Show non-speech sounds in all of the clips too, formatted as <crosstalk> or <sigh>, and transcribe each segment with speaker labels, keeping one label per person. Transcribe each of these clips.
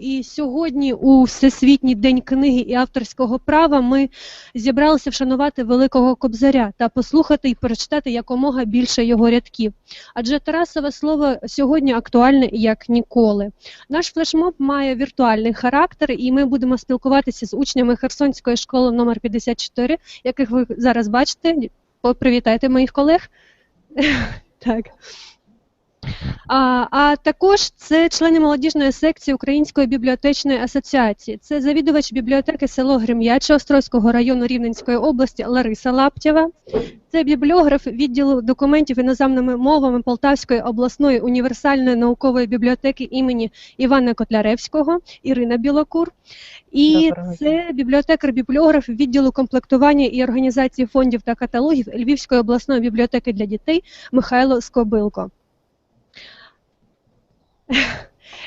Speaker 1: І сьогодні, у Всесвітній день книги і авторського права, ми зібралися вшанувати великого кобзаря та послухати і прочитати якомога більше його рядків. Адже Тарасове слово сьогодні актуальне як ніколи. Наш флешмоб має віртуальний характер, і ми будемо спілкуватися з учнями Херсонської школи номер 54, яких ви зараз бачите. Привітайте моїх колег. <laughs> Так. А а також це члени молодіжної секції Української бібліотечної асоціації. Це завідувач бібліотеки село Грем'яче Острозького району Рівненської області Лариса Лаптєва. Це бібліограф відділу документів іноземними мовами Полтавської обласної універсальної наукової бібліотеки імені Івана Котляревського Ірина Білокур. І
Speaker 2: Доброго
Speaker 1: це бібліотекар-бібліограф відділу комплектування і організації фондів та каталогів Львівської обласної бібліотеки для дітей Михайло Скобилко.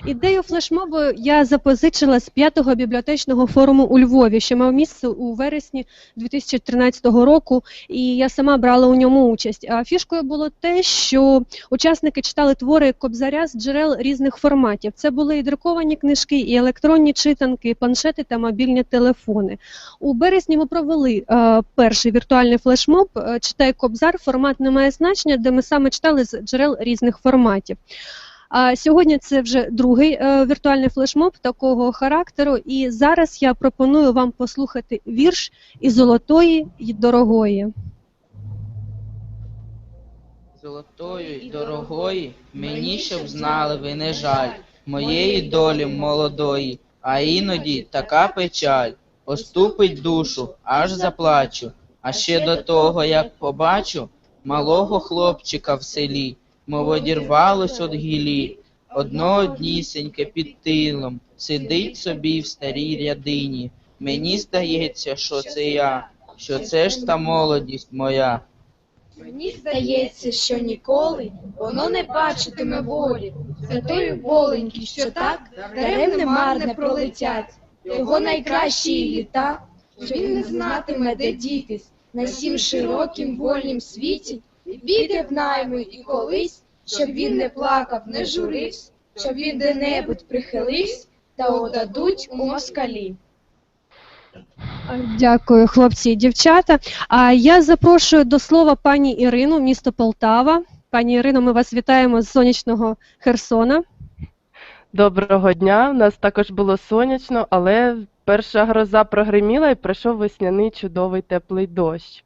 Speaker 1: Ідею флешмобу я запозичила з п'ятого бібліотечного форуму у Львові, що мав місце у вересні 2013 року, і я сама брала у ньому участь. А фішкою було те, що учасники читали твори Кобзаря з джерел різних форматів. Це були і друковані книжки, і електронні читанки, і планшети та мобільні телефони. У березні ми провели е, перший віртуальний флешмоб е, Читай Кобзар. Формат не має значення, де ми саме читали з джерел різних форматів. А сьогодні це вже другий е, віртуальний флешмоб такого характеру, і зараз я пропоную вам послухати вірш і золотої і дорогої.
Speaker 3: Золотої й дорогої, мені щоб знали ви не жаль моєї долі молодої, а іноді така печаль оступить душу, аж заплачу. А ще до того, як побачу малого хлопчика в селі, мов одірвалось од гілі, одно однісеньке під тилом, сидить собі в старій рядині. Мені здається, що це я, що це ж та молодість моя.
Speaker 4: Мені здається, що ніколи воно не бачитиме волі, за тої воленьки, що так даремне марне пролетять. Його найкращі літа, що він не знатиме, де дітись, на сім широкім вольнім світі, і піде в найми і колись, щоб він не плакав, не журився, щоб він де-небудь прихилився, та отдадуть у москалі.
Speaker 1: Дякую, хлопці і дівчата. А я запрошую до слова пані Ірину, місто Полтава. Пані Ірино, ми вас вітаємо з сонячного Херсона.
Speaker 2: Доброго дня. У нас також було сонячно, але перша гроза прогриміла і пройшов весняний чудовий теплий дощ.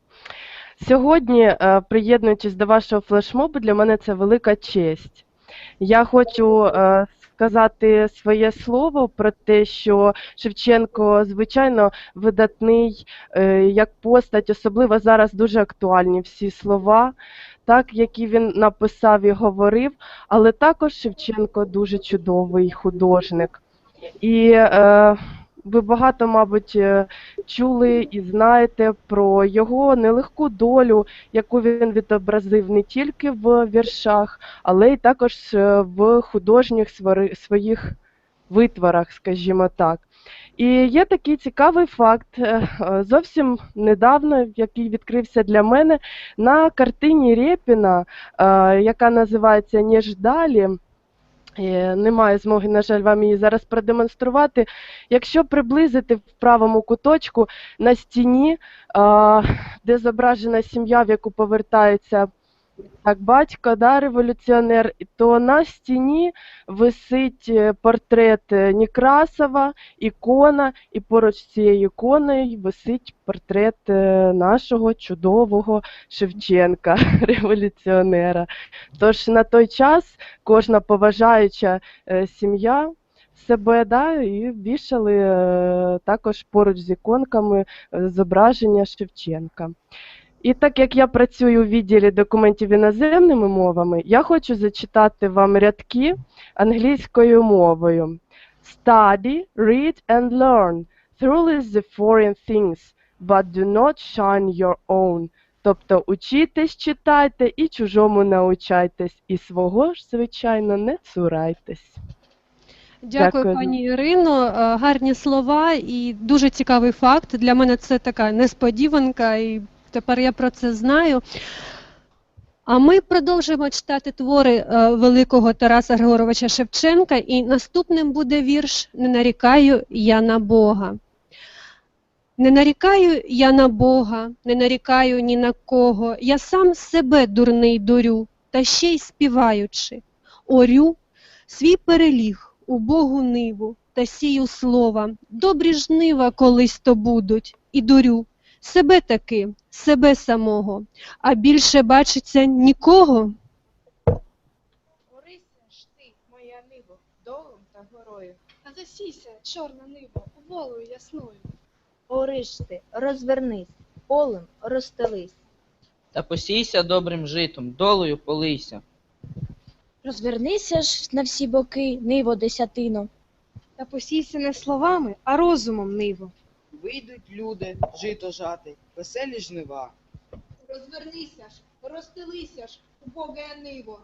Speaker 2: Сьогодні, е, приєднуючись до вашого флешмобу, для мене це велика честь. Я хочу е, сказати своє слово про те, що Шевченко, звичайно, видатний е, як постать, особливо зараз дуже актуальні всі слова, так, які він написав і говорив, але також Шевченко дуже чудовий художник. І е, ви багато, мабуть, е, чули і знаєте про його нелегку долю, яку він відобразив не тільки в віршах, але й також е, в художніх своїх витворах, скажімо так. І є такий цікавий факт, е, зовсім недавно, який відкрився для мене, на картині Рєпіна, е, яка називається «Ніж далі. Е, Немає змоги, на жаль, вам її зараз продемонструвати. Якщо приблизити в правому куточку на стіні, де зображена сім'я, в яку повертається так, батько, да, революціонер, то на стіні висить е, портрет е, Некрасова, ікона, і поруч з цією іконою висить портрет е, нашого чудового Шевченка, <laughs> революціонера. Тож на той час кожна поважаюча сім'я себе да, і вішали також поруч з іконками зображення Шевченка. І так як я працюю у відділі документів іноземними мовами, я хочу зачитати вам рядки англійською мовою. Study, read and learn. Truly the foreign things, but do not shine your own. Тобто учітесь, читайте і чужому научайтесь, і свого ж, звичайно, не цурайтесь.
Speaker 1: Дякую,
Speaker 2: Дякую.
Speaker 1: пані Ірино. Е, Гарні слова і дуже цікавий факт. Для мене це така несподіванка, і тепер я про це знаю. А ми продовжуємо читати твори е, великого Тараса Григоровича Шевченка, і наступним буде вірш Не нарікаю я на Бога. Не нарікаю я на Бога, не нарікаю ні на кого. Я сам себе дурний дурю, та ще й співаючи. Орю свій переліг у Богу ниву та сію слова. Добрі жнива колись то будуть, і дурю. Себе таки, себе самого, а більше бачиться нікого.
Speaker 5: Орися ж ти, моя ниво, долом та горою.
Speaker 4: А засійся, чорна ниво, волою ясною.
Speaker 6: Ориш ти, розвернись, полем розстелись.
Speaker 3: Та посійся добрим житом, долою полийся.
Speaker 6: Розвернися ж на всі боки, ниво десятино.
Speaker 5: Та посійся не словами, а розумом ниво.
Speaker 7: Вийдуть люди жито жати, веселі жнива.
Speaker 4: Розвернися ж, розстелися ж, убоге ниво.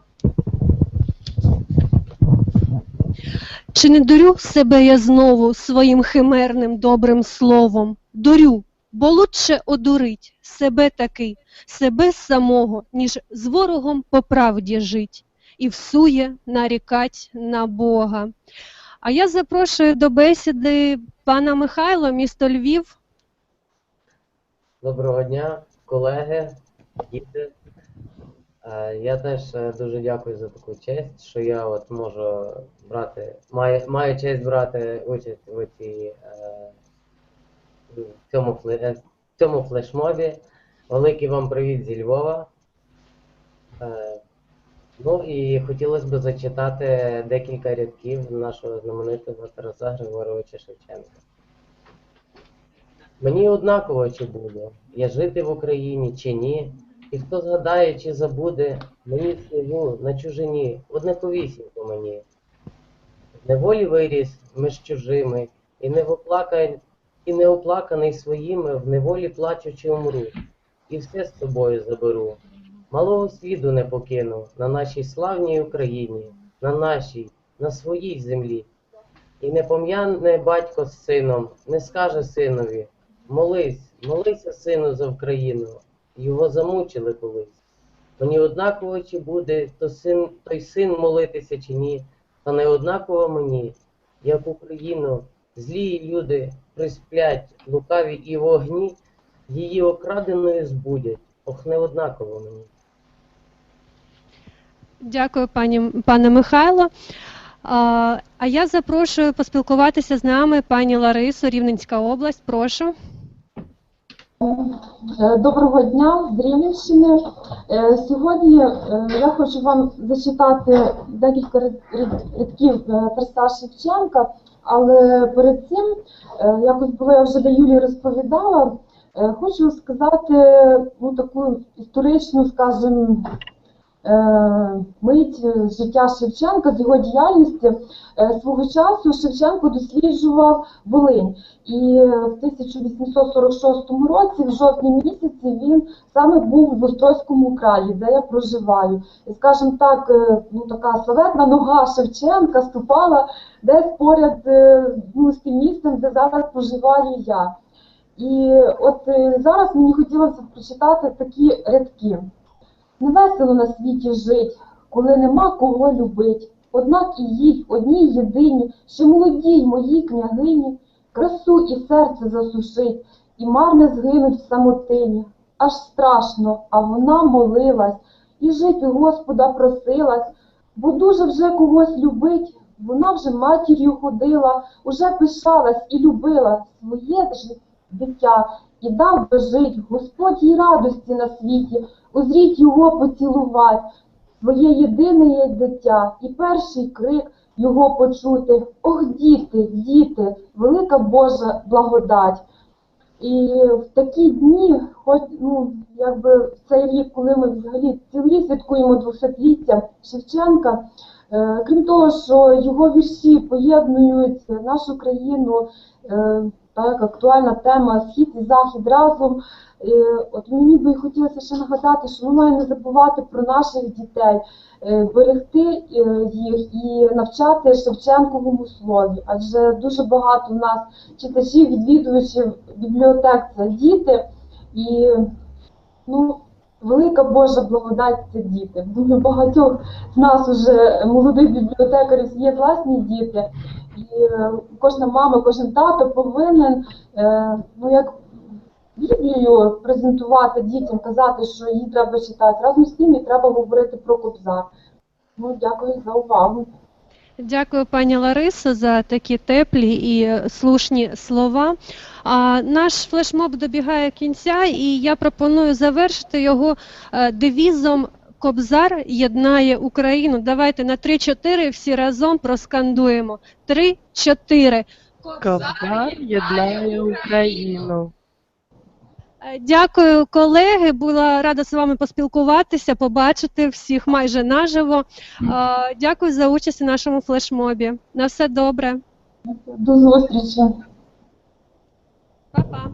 Speaker 1: Чи не дурю себе я знову своїм химерним добрим словом? Дурю, бо лучше одурить себе таки, себе самого, ніж з ворогом по правді жить, і всує нарікать на Бога. А я запрошую до бесіди пана Михайло, місто Львів.
Speaker 8: Доброго дня, колеги, діти. Е, Я теж е, дуже дякую за таку честь, що я от можу брати, маю, маю честь брати участь в, цій, е, в цьому, в цьому флешмобі. Великий вам привіт зі Львова. Ну і хотілося б зачитати декілька рядків нашого знаменитого Тараса Григоровича Шевченка. Мені однаково, чи буду я жити в Україні чи ні, і хто згадає чи забуде, мені в на чужині, однаковісінько мені. В неволі виріс між чужими, і не оплаканий, і не оплаканий своїми, в неволі плачучи умру, і все з собою заберу. Малого сліду не покину на нашій славній Україні, на нашій, на своїй землі. І не пом'яне батько з сином, не скаже синові, молись, молися, сину, за Україну, його замучили колись. Мені однаково, чи буде то син, той син молитися чи ні, та не однаково мені, як Україну, злі люди присплять, лукаві і вогні, її окраденою збудять, ох, не однаково мені.
Speaker 1: Дякую, пані, пане Михайло. А, я запрошую поспілкуватися з нами пані Ларису, Рівненська область. Прошу.
Speaker 9: Е, Доброго дня з Рівненщини. Е, Сьогодні е, я хочу вам зачитати декілька ряд- ряд- рядків Тараса Шевченка, але перед цим, якось було я вже до Юлії розповідала, хочу сказати ну, таку історичну, скажімо, мить е, життя Шевченка з його діяльності. Е, Свого часу Шевченко досліджував Волинь. І в 1846 році, в жовтні місяці, він саме був в Острозькому краї, де я проживаю. І, скажімо так, е, ну така славетна нога Шевченка ступала десь поряд е, ну, з тим місцем, де зараз проживаю я. І от е, зараз мені хотілося прочитати такі рядки. Невесело на світі жить, коли нема кого любить. Однак і їй одній єдині, що молодій моїй княгині, красу і серце засушить, і марне згинуть в самотині. Аж страшно, а вона молилась, і жити Господа просилась, бо дуже вже когось любить. Вона вже матір'ю ходила, уже пишалась і любила своє ж дитя, і дав би жить Господь їй радості на світі, узріть його поцілувать, своє єдине дитя, і перший крик його почути. Ох, діти, діти, велика Божа благодать. І в такі дні, хоч ну якби в цей рік, коли ми взагалі цілий святкуємо 200-ліття Шевченка, е, крім того, що його вірші поєднують нашу країну, е, так актуальна тема Схід і Захід разом. Е, От мені би хотілося ще нагадати, що ми маємо не забувати про наших дітей, е, берегти е, їх і навчати Шевченковому слові. Адже дуже багато в нас читачів, відвідувачів бібліотек це діти. І ну, велика Божа благодать це діти. Думаю, багатьох з нас уже молодих бібліотекарів є власні діти, і е, кожна мама, кожен тато повинен е, ну як Біблію презентувати дітям, казати, що її треба читати. Разом з тим і треба говорити про Кобзар. Ну, дякую за увагу.
Speaker 1: Дякую, пані Ларисо, за такі теплі і слушні слова. А наш флешмоб добігає кінця, і я пропоную завершити його е, девізом Кобзар єднає Україну. Давайте на 3-4 всі разом проскандуємо. 3-4.
Speaker 2: Ковдар єднає Україну.
Speaker 1: Е, дякую, колеги. Була рада з вами поспілкуватися, побачити всіх майже наживо. Е, дякую за участь у нашому флешмобі. На все добре.
Speaker 9: До зустрічі. Па-па.